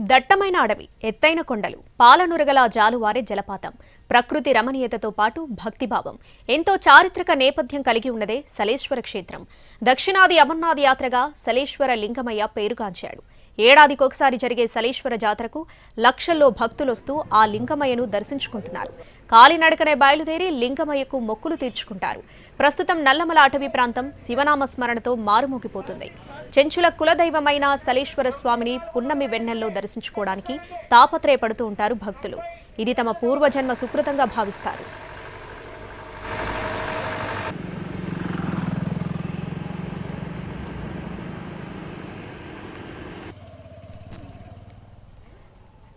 దట్టమైన అడవి ఎత్తైన కొండలు పాలనురగల జాలువారే జలపాతం ప్రకృతి రమణీయతతో పాటు భక్తిభావం. ఎంతో చారిత్రక నేపథ్యం కలిగి ఉన్నదే సలేశ్వర క్షేత్రం. దక్షిణాది అమర్నాథ్ యాత్రగా సలేశ్వర లింగమయ్య పేరుగాంచాడు. ఏడాదికొకసారి జరిగే సలేశ్వర జాతరకు లక్షల్లో భక్తులొస్తూ ఆ లింగమయ్యను దర్శించుకుంటున్నారు. కాలినడకనే బయలుదేరి లింగమయ్యకు మొక్కులు తీర్చుకుంటారు. ప్రస్తుతం నల్లమల అటవీ ప్రాంతం శివనామ స్మరణతో మారుమోగిపోతుంది. చెంచుల కులదైవమైన సలేశ్వర స్వామిని పున్నమి వెన్నెల్లో దర్శించుకోవడానికి తాపత్రయపడుతూ ఉంటారు భక్తులు. ఇది తమ పూర్వజన్మ సుకృతంగా భావిస్తారు.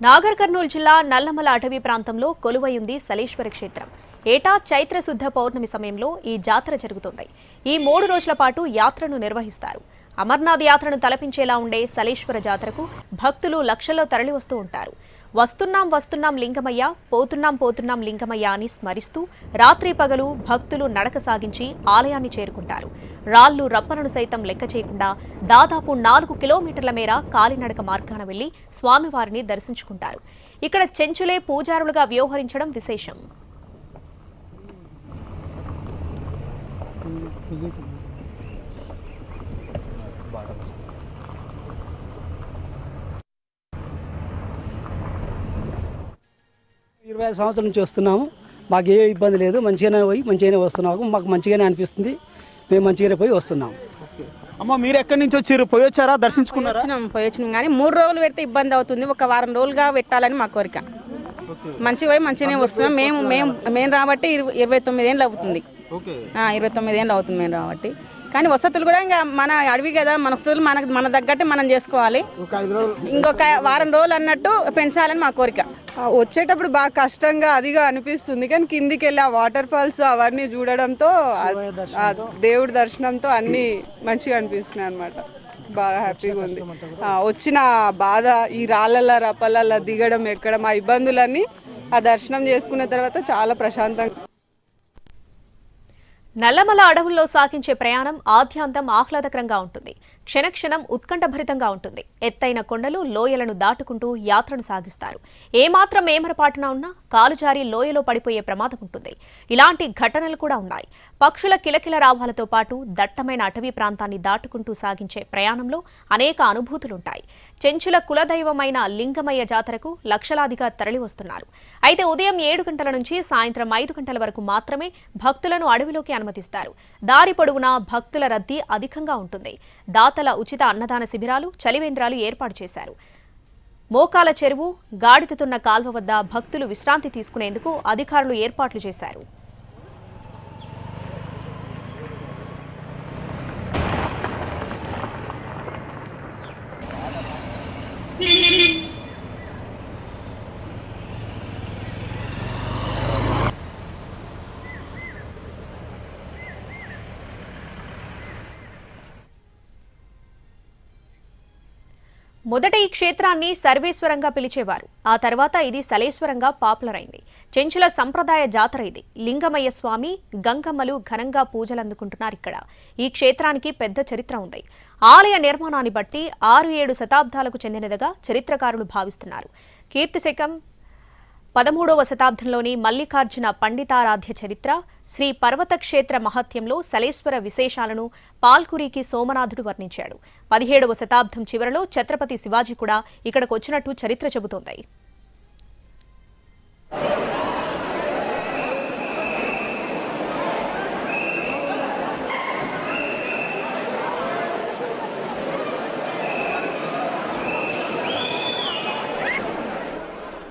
నాగర్ కర్నూలు జిల్లా నల్లమల అటవీ ప్రాంతంలో కొలువైంది సలేశ్వర క్షేత్రం. ఏటా చైత్రశుద్ధ పౌర్ణమి సమయంలో ఈ జాతర జరుగుతుంది. ఈ మూడు రోజుల పాటు యాత్రను నిర్వహిస్తారు. అమర్నాథ్ యాత్రను తలపించేలా ఉండే సలేశ్వర జాతరకు భక్తులు లక్షల్లో తరలివస్తూ ఉంటారు. వస్తున్నాం వస్తున్నాం లింగమయ్య పోతున్నాం పోతున్నాం లింగమయ్య అని స్మరిస్తూ రాత్రి పగలు భక్తులు నడక సాగించి ఆలయాన్ని చేరుకుంటారు. రాళ్ళు రప్పలను సైతం లెక్క చేయకుండా దాదాపు నాలుగు కిలోమీటర్ల మేర కాలినడక మార్గాన వెళ్ళి స్వామివారిని దర్శించుకుంటారు. ఇక్కడ చెంచులే పూజారులుగా వ్యవహరించడం విశేషం. ఇరవై ఐదు సంవత్సరాల నుంచి వస్తున్నాము. మాకు ఏ ఇబ్బంది లేదు. మంచిగానే పోయి మంచిగానే వస్తున్నాము. మాకు మంచిగానే అనిపిస్తుంది. మేము మంచిగానే పోయి వస్తున్నాము. అమ్మ మీరు ఎక్కడి నుంచి వచ్చారు? పోయి వచ్చారా దర్శించుకున్నారా? వచ్చినాం పోయి వచ్చినాం కానీ మూడు రోజులు పెడితే ఇబ్బంది అవుతుంది. ఒక వారం రోజులుగా పెట్టాలని మా కోరిక. మంచిగా పోయి మంచిగానే వస్తున్నాం. మేము మేము మేము రాబట్టి ఇరవై ఇరవై తొమ్మిది ఏళ్ళు అవుతుంది. ఓకే. ఆ, ఇరవై తొమ్మిది ఏళ్ళు అవుతుంది మేము రాబట్టి. కానీ వసతులు కూడా ఇంకా మన అడవి కదా మన వసతులు మనకు మన తగ్గట్టు మనం చేసుకోవాలి. ఇంకొక వారం రోజులు అన్నట్టు పెంచాలని మా కోరిక. వచ్చేటప్పుడు బాగా కష్టంగా అదిగా అనిపిస్తుంది కానీ కిందికి వెళ్ళి ఆ వాటర్ ఫాల్స్ అవన్నీ చూడడంతో దేవుడి దర్శనంతో అన్నీ మంచిగా అనిపిస్తున్నాయి అనమాట బాగా హ్యాపీగా ఉంది. ఆ, వచ్చిన బాధ ఈ రాళ్ళ రప్పలల్ల దిగడం ఎక్కడం ఆ ఇబ్బందులన్నీ ఆ దర్శనం చేసుకున్న తర్వాత చాలా ప్రశాంతంగా నల్లమల అడవుల్లో సాగించే ప్రయాణం ఆద్యాంతం ఆహ్లాదకరంగా ఉంటుంది. క్షణక్షణం ఉత్కంఠభరితంగా ఉంటుంది. ఎత్తైన కొండలు లోయలను దాటుకుంటూ యాత్రను సాగిస్తారు. ఏమాత్రం ఏమరపాటున ఉన్నా కాలుజారి లోయలో పడిపోయే ప్రమాదం ఉంటుంది. ఇలాంటి ఘటనలు కూడా ఉన్నాయి. పక్షుల కిలకిల రావాలతో పాటు దట్టమైన అటవీ ప్రాంతాన్ని దాటుకుంటూ సాగించే ప్రయాణంలో అనేక అనుభూతులుంటాయి. చెంచుల కులదైవమైన లింగమయ్య జాతరకు లక్షలాదిగా తరలివస్తున్నారు. అయితే ఉదయం ఏడు గంటల నుంచి సాయంత్రం ఐదు గంటల వరకు మాత్రమే భక్తులను అడవిలోకి అనుమతిస్తారు. దారి పొడవునా భక్తుల రద్దీ అధికంగా ఉంటుంది. దాతల ఉచిత అన్నదాన శిబిరాలు చలివేంద్రాలు ఏర్పాటు చేశారు. మోకాల చెరువు గాడితతున్న కాల్వ వద్ద భక్తులు విశ్రాంతి తీసుకునేందుకు అధికారులు ఏర్పాట్లు చేశారు. మొదట ఈ క్షేత్రాన్ని సర్వేశ్వరంగా పిలిచేవారు. ఆ తర్వాత ఇది సలేశ్వరంగా పాపులర్ అయింది చెంచుల సంప్రదాయ జాతర ఇది. లింగమయ్య స్వామి గంగమ్మలు ఘనంగా పూజలు అందుకుంటున్నారు ఇక్కడ. ఈ క్షేత్రానికి పెద్ద చరిత్ర ఉంది. ఆలయ నిర్మాణాన్ని బట్టి ఆరు ఏడు శతాబ్దాలకు చెందినదిగా చరిత్రకారులు భావిస్తున్నారు. కీర్తిశకం పదమూడవ శతాబ్దంలోని మల్లికార్జున పండితారాధ్య చరిత్ర శ్రీ పర్వతక్షేత్ర మహత్యంలో సలేశ్వర విశేషాలను పాల్కురికి సోమనాథుడు వర్ణించాడు. పదిహేడవ శతాబ్దం చివరలో ఛత్రపతి శివాజీ కూడా ఇక్కడకొచ్చినట్టు చరిత్ర చెబుతోంది.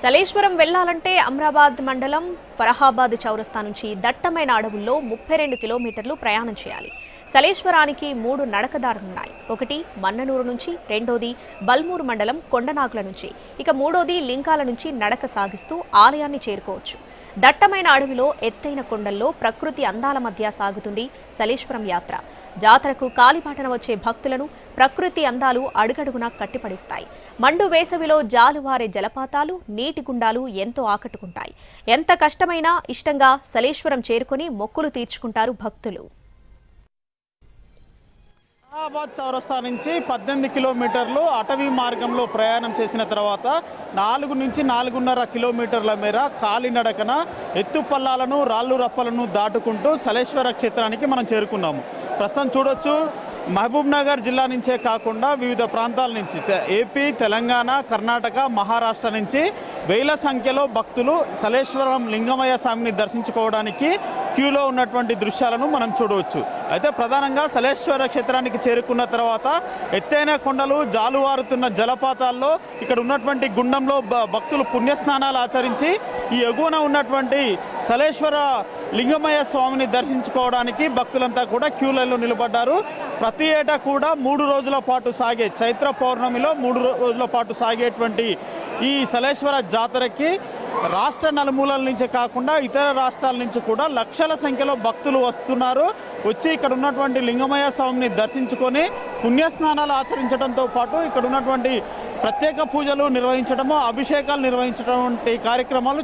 సలేశ్వరం వెళ్ళాలంటే అమ్రాబాద్ మండలం ఫరహాబాద్ చౌరస్తా నుంచి దట్టమైన అడవుల్లో ముప్పై రెండు కిలోమీటర్లు ప్రయాణం చేయాలి. సలేశ్వరానికి మూడు నడకదారులున్నాయి. ఒకటి మన్ననూరు నుంచి రెండోది బల్మూరు మండలం కొండనాకుల నుంచి. ఇక మూడోది లింకాల నుంచి నడక సాగిస్తూ ఆలయాన్ని చేరుకోవచ్చు. దట్టమైన అడవిలో ఎత్తైన కొండల్లో ప్రకృతి అందాల మధ్య సాగుతుంది సలీశ్వరం యాత్ర. జాతరకు కాలిబాటన వచ్చే భక్తులను ప్రకృతి అందాలు అడుగడుగునా కట్టిపడిస్తాయి. మండు వేసవిలో జాలువారే జలపాతాలు నీటి గుండాలు ఎంతో ఆకట్టుకుంటాయి. ఎంత కష్టమైనా ఇష్టంగా సలేశ్వరం చేరుకుని మొక్కులు తీర్చుకుంటారు భక్తులు. అలహాబాద్ చౌరస్తా నుంచి పద్దెనిమిది కిలోమీటర్లు అటవీ మార్గంలో ప్రయాణం చేసిన తర్వాత నాలుగు నుంచి నాలుగున్నర కిలోమీటర్ల మేర కాలినడకన ఎత్తుపల్లాలను రాళ్ళు రప్పలను దాటుకుంటూ సలేశ్వర క్షేత్రానికి మనం చేరుకున్నాము. ప్రస్తుతం చూడొచ్చు మహబూబ్ నగర్ జిల్లా నుంచే కాకుండా వివిధ ప్రాంతాల నుంచి ఏపీ తెలంగాణ కర్ణాటక మహారాష్ట్ర నుంచి వేల సంఖ్యలో భక్తులు సలేశ్వరం లింగమయ్య స్వామిని దర్శించుకోవడానికి క్యూలో ఉన్నటువంటి దృశ్యాలను మనం చూడవచ్చు. అయితే ప్రధానంగా సలేశ్వర క్షేత్రానికి చేరుకున్న తర్వాత ఎత్తైన కొండలు జాలువారుతున్న జలపాతాల్లో ఇక్కడ ఉన్నటువంటి గుండంలో భక్తులు పుణ్యస్నానాలు ఆచరించి ఈ ఎగువన ఉన్నటువంటి సలేశ్వర లింగమయ్య స్వామిని దర్శించుకోవడానికి భక్తులంతా కూడా క్యూలలో నిలబడ్డారు. ప్రతి ఏటా కూడా మూడు రోజుల పాటు సాగే చైత్ర పౌర్ణమిలో మూడు రోజుల పాటు సాగేటువంటి ఈ సలేశ్వర జాతరకి రాష్ట్ర నలుమూలల నుంచే కాకుండా ఇతర రాష్ట్రాల నుంచి కూడా లక్షల సంఖ్యలో భక్తులు వస్తున్నారు. వచ్చి ఇక్కడ ఉన్నటువంటి లింగమయ్య స్వామిని దర్శించుకొని పుణ్యస్నానాలు ఆచరించడంతో పాటు ఇక్కడ ఉన్నటువంటి ప్రత్యేక పూజలు నిర్వహించడము అభిషేకాలు నిర్వహించడం వంటి కార్యక్రమాలు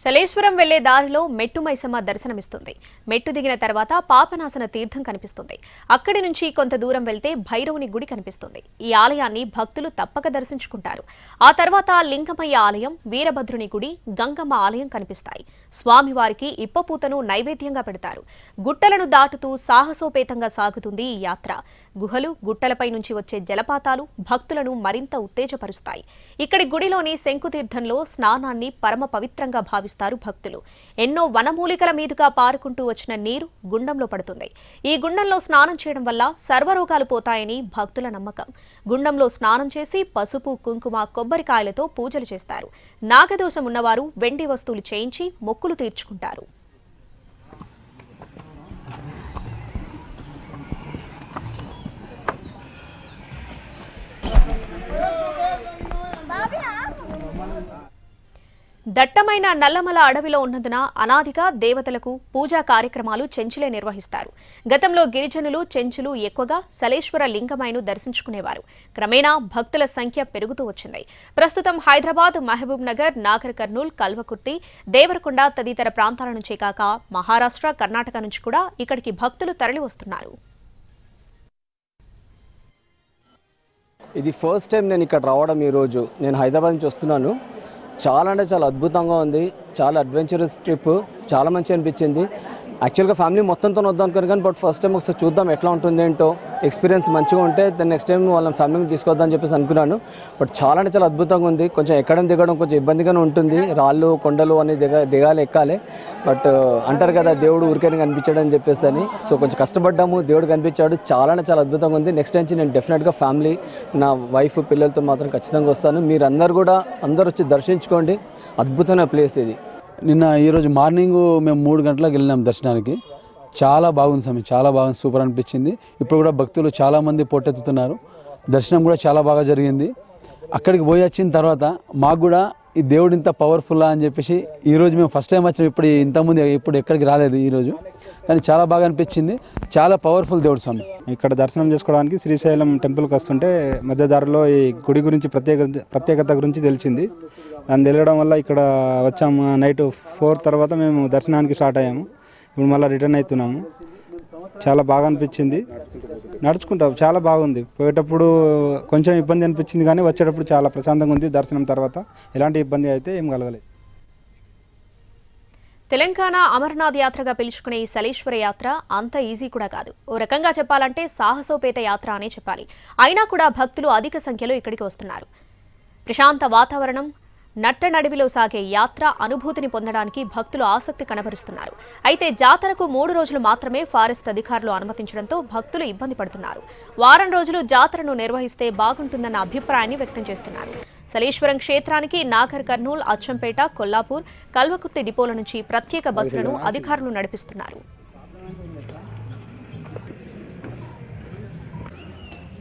శలేశ్వరం వెళ్ళే దారిలో మెట్టు మైసమ్మ దర్శనమిస్తుంది. మెట్టు దిగిన తర్వాత పాపనాసన తీర్థం కనిపిస్తుంది. అక్కడి నుంచి కొంత దూరం వెళ్తే భైరవుని గుడి కనిపిస్తుంది. ఈ ఆలయాన్ని భక్తులు తప్పక దర్శించుకుంటారు. ఆ తర్వాత లింగమయ్య ఆలయం వీరభద్రుని గుడి గంగమ్మ ఆలయం కనిపిస్తాయి. స్వామివారికి ఇప్పపూతను నైవేద్యంగా పెడతారు. గుట్టలను దాటుతూ సాహసోపేతంగా సాగుతుంది ఈ యాత్ర. గుహలు గుట్టలపై నుంచి వచ్చే జలపాతాలు భక్తులను మరింత ఉత్తేజపరుస్తాయి. ఇక్కడి గుడిలోని శంకుతీర్థంలో స్నానాన్ని పరమ పవిత్రంగా భావిస్తారు. భక్తులు. ఎన్నో వనమూలికల మీదుగా పారుకుంటూ వచ్చిన నీరు గుండంలో పడుతుంది. ఈ గుండంలో స్నానం చేయడం వల్ల సర్వరోగాలు పోతాయని భక్తుల నమ్మకం. గుండంలో స్నానం చేసి పసుపు కుంకుమ కొబ్బరికాయలతో పూజలు చేస్తారు. నాగదోషం ఉన్నవారు వెండి వస్తువులు చేయించి మొక్కులు తీర్చుకుంటారు. దట్టమైన నల్లమల అడవిలో ఉన్నందున అనాదిగా దేవతలకు పూజా కార్యక్రమాలు చెంచులే నిర్వహిస్తారు. గతంలో గిరిజనులు చెంచులు ఎక్కువగా సలేశ్వర లింగమాయను దర్శించుకునేవారు. క్రమేణా భక్తుల సంఖ్య పెరుగుతూ వచ్చింది. ప్రస్తుతం హైదరాబాద్ మహబూబ్ నగర్ నాగర్ కర్నూల్ కల్వకుర్తి దేవరకొండ తదితర ప్రాంతాల నుంచే కాక మహారాష్ట్ర కర్ణాటక నుంచి కూడా ఇక్కడికి భక్తులు తరలి వస్తున్నారు. ఇది ఫస్ట్ టైం నేను ఇక్కడ రావడం ఈరోజు నేను హైదరాబాద్ నుంచి వస్తున్నాను. చాలా అంటే చాలా అద్భుతంగా ఉంది. చాలా అడ్వెంచరస్ ట్రిప్ చాలా మంచి అనిపించింది. యాక్చువల్గా ఫ్యామిలీ మొత్తంతో వద్దాం అనుకున్నాను కానీ బట్ ఫస్ట్ టైం ఒకసారి చూద్దాం ఎట్లా ఉంటుంది ఏంటో ఎక్స్పీరియన్స్ మంచిగా ఉంటే దాన్ని నెక్స్ట్ టైం వాళ్ళ ఫ్యామిలీని తీసుకొద్దాం చెప్పేసి అనుకున్నాను. బట్ చాలా అంటే చాలా అద్భుతంగా ఉంది. కొంచెం ఎక్కడం దిగడం కొంచెం ఇబ్బందిగానే ఉంటుంది. రాళ్ళు కొండలు అని దిగ దిగాలి ఎక్కాలి. బట్ uh, అంటారు కదా దేవుడు ఊరికైనా కనిపించాడు అని చెప్పేసి అని. సో కొంచెం కష్టపడ్డాము. దేవుడు కనిపించాడు. చాలా అంటే చాలా అద్భుతంగా ఉంది. నెక్స్ట్ నుంచి నేను డెఫినెట్గా ఫ్యామిలీ నా వైఫ్ పిల్లలతో మాత్రం ఖచ్చితంగా వస్తాను. మీరందరూ కూడా అందరు వచ్చి దర్శించుకోండి. అద్భుతమైన ప్లేస్ ఇది. నిన్న ఈరోజు మార్నింగ్ మేము మూడు గంటలకు వెళ్ళినాం దర్శనానికి. చాలా బాగుంది స్వామి చాలా బాగుంది సూపర్ అనిపించింది. ఇప్పుడు కూడా భక్తులు చాలామంది పోటెత్తుతున్నారు. దర్శనం కూడా చాలా బాగా జరిగింది. అక్కడికి పోయి వచ్చిన తర్వాత మాకు కూడా ఈ దేవుడు ఇంత పవర్ఫుల్లా అని చెప్పేసి ఈరోజు మేము ఫస్ట్ టైం వచ్చిన. ఇప్పుడు ఇంతకుముందు ఇప్పుడు ఎక్కడికి రాలేదు ఈరోజు కానీ చాలా బాగా అనిపించింది. చాలా పవర్ఫుల్ దేవుడు స్వామి. ఇక్కడ దర్శనం చేసుకోవడానికి శ్రీశైలం టెంపుల్కి వస్తుంటే మధ్యదారిలో ఈ గుడి గురించి ప్రత్యేక ప్రత్యేకత గురించి తెలిసింది. దాన్ని తెలియడం వల్ల ఇక్కడ వచ్చాము. నైట్ ఫోర్ తర్వాత మేము దర్శనానికి స్టార్ట్ అయ్యాము. ఇప్పుడు మళ్ళీ రిటర్న్ అవుతున్నాము. చాలా బాగా అనిపించింది. నడుచుకుంటాం చాలా బాగుంది. పోయేటప్పుడు కొంచెం ఇబ్బంది అనిపించింది కానీ వచ్చేటప్పుడు చాలా ప్రశాంతంగా ఉంది దర్శనం తర్వాత. ఎలాంటి ఇబ్బంది అయితే ఏం కలగలేదు. తెలంగాణ అమర్నాథ్ యాత్రగా పిలుచుకునే ఈ సలేశ్వర యాత్ర అంత ఈజీ కూడా కాదు. ఓ రకంగా చెప్పాలంటే సాహసోపేత యాత్ర అనే చెప్పాలి. అయినా కూడా భక్తులు అధిక సంఖ్యలో ఇక్కడికి వస్తున్నారు. ప్రశాంత వాతావరణం నట్టనడివిలో సాగే యాత్ర అనుభూతిని పొందడానికి భక్తులు ఆసక్తి కనబరుస్తున్నారు. అయితే జాతరకు మూడు రోజులు మాత్రమే ఫారెస్ట్ అధికారులు అనుమతించడంతో భక్తులు ఇబ్బంది పడుతున్నారు. వారం రోజులు జాతరను నిర్వహిస్తే బాగుంటుందన్న అభిప్రాయాన్ని వ్యక్తం చేస్తున్నారు. సలేశ్వరం క్షేత్రానికి నాగర్ కర్నూల్ అచ్చంపేట కొల్లాపూర్ కల్వకుర్తి డిపోల నుంచి ప్రత్యేక బస్సులను అధికారులు నడిపిస్తున్నారు.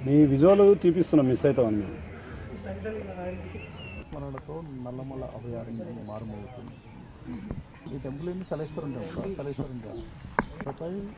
మీ విజువల్ తీపిస్తున్నాం మిస్ అవుతామని నల్లమల అభయారణ్యం మారుమవుతుంది. ఈ టెంపుల్ ఏంటి సలేశ్వరం టెంపుల్? సలేశ్వరం టెంపుల్.